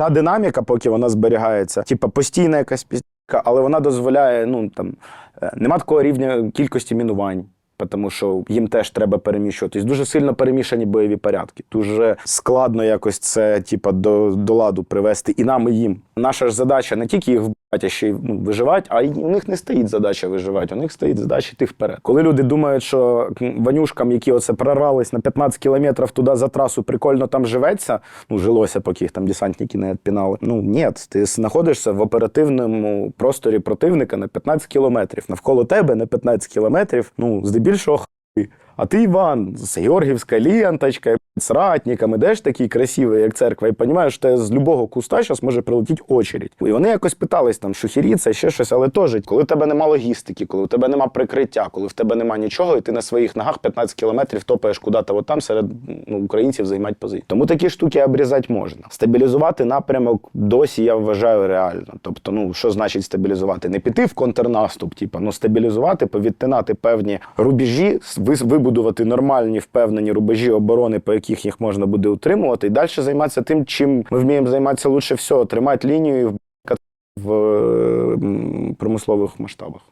Ця динаміка, поки вона зберігається, типу постійна якась піздка, але вона дозволяє, ну там е, нема такого рівня кількості мінувань. Тому що їм теж треба переміщуватись. Дуже сильно перемішані бойові порядки. Дуже складно якось це, типа, до, до ладу привести і нам, і їм. Наша ж задача не тільки їх а ще й ну, виживати, а у них не стоїть задача виживати, у них стоїть задача йти вперед. Коли люди думають, що ванюшкам, які оце прорвались на 15 кілометрів туди за трасу, прикольно там живеться, ну жилося, поки їх там десантники не відпінали. Ну ні, ти знаходишся в оперативному просторі противника на 15 кілометрів. Навколо тебе на 15 кілометрів, ну здебільшого. А ти, Іван, з Георгівська ленточка, з ратниками, де ж такий красивий, як церква, і розумієш, що з любого куста зараз може прилетіти очередь. І вони якось питались там, шухіріться, ще щось, але теж, коли в тебе нема логістики, коли в тебе нема прикриття, коли в тебе нема нічого, і ти на своїх ногах 15 кілометрів топаєш куди-то от там серед ну, українців займати позиції. Тому такі штуки обрізати можна. Стабілізувати напрямок досі я вважаю реально. Тобто, ну що значить стабілізувати? Не піти в контрнаступ, типу, ну стабілізувати, повідтинати певні рубежі, вибудувати нормальні впевнені рубежі оборони, по яких їх можна буде утримувати, і далі займатися тим, чим ми вміємо займатися лучше всього, тримати лінію в м, промислових масштабах.